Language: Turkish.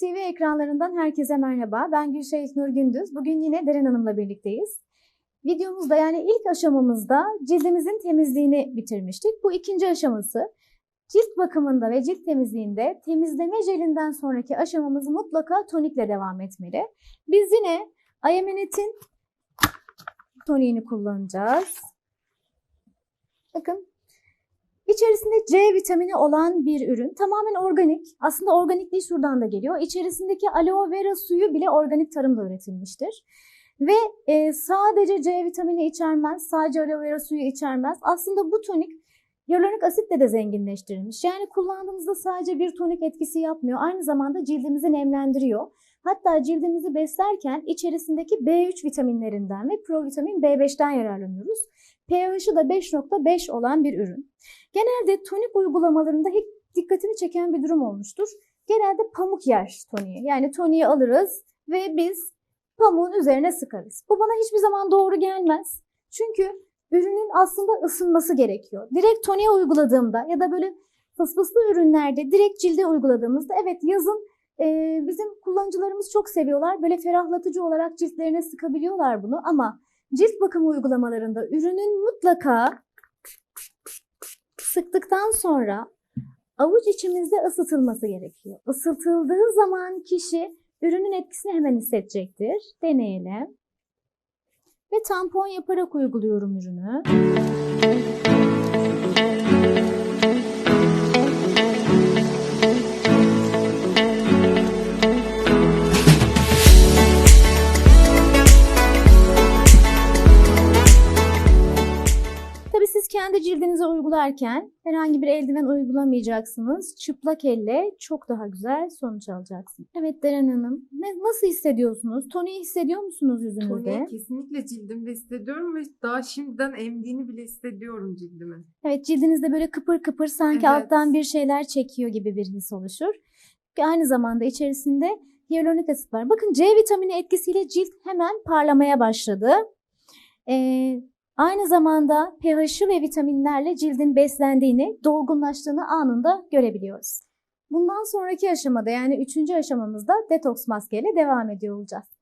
TV ekranlarından herkese merhaba. Ben Gülşah Nur Gündüz. Bugün yine Deren Hanım'la birlikteyiz. Videomuzda yani ilk aşamamızda cildimizin temizliğini bitirmiştik. Bu ikinci aşaması. Cilt bakımında ve cilt temizliğinde temizleme jelinden sonraki aşamamız mutlaka tonikle devam etmeli. Biz yine Ayamenet'in toniğini kullanacağız. Bakın İçerisinde C vitamini olan bir ürün. Tamamen organik. Aslında organikliği şuradan da geliyor. İçerisindeki aloe vera suyu bile organik tarımda üretilmiştir. Ve e, sadece C vitamini içermez, sadece aloe vera suyu içermez. Aslında bu tonik hyaluronik asitle de zenginleştirilmiş. Yani kullandığımızda sadece bir tonik etkisi yapmıyor. Aynı zamanda cildimizi nemlendiriyor. Hatta cildimizi beslerken içerisindeki B3 vitaminlerinden ve provitamin B5'ten yararlanıyoruz. pH'ı da 5.5 olan bir ürün. Genelde tonik uygulamalarında hiç dikkatimi çeken bir durum olmuştur. Genelde pamuk yer toniği. Yani toniği alırız ve biz pamuğun üzerine sıkarız. Bu bana hiçbir zaman doğru gelmez. Çünkü ürünün aslında ısınması gerekiyor. Direkt toniğe uyguladığımda ya da böyle fısfıslı ürünlerde direkt cilde uyguladığımızda evet yazın e, bizim kullanıcılarımız çok seviyorlar. Böyle ferahlatıcı olarak ciltlerine sıkabiliyorlar bunu ama cilt bakımı uygulamalarında ürünün mutlaka sıktıktan sonra avuç içimizde ısıtılması gerekiyor. Isıtıldığı zaman kişi ürünün etkisini hemen hissedecektir. Deneyelim. Ve tampon yaparak uyguluyorum ürünü. Kendi cildinize uygularken herhangi bir eldiven uygulamayacaksınız. Çıplak elle çok daha güzel sonuç alacaksınız. Evet Deren Hanım, ne, nasıl hissediyorsunuz? Toniği hissediyor musunuz yüzünüzde? Toniği kesinlikle cildimde hissediyorum ve daha şimdiden emdiğini bile hissediyorum cildimin. Evet cildinizde böyle kıpır kıpır sanki Evet. alttan bir şeyler çekiyor gibi bir his oluşur. Ve aynı zamanda içerisinde hyaluronik asit var. Bakın C vitamini etkisiyle cilt hemen parlamaya başladı. Ee, aynı zamanda pH'ı ve vitaminlerle cildin beslendiğini, dolgunlaştığını anında görebiliyoruz. Bundan sonraki aşamada yani üçüncü aşamamızda detoks maskeyle devam ediyor olacağız.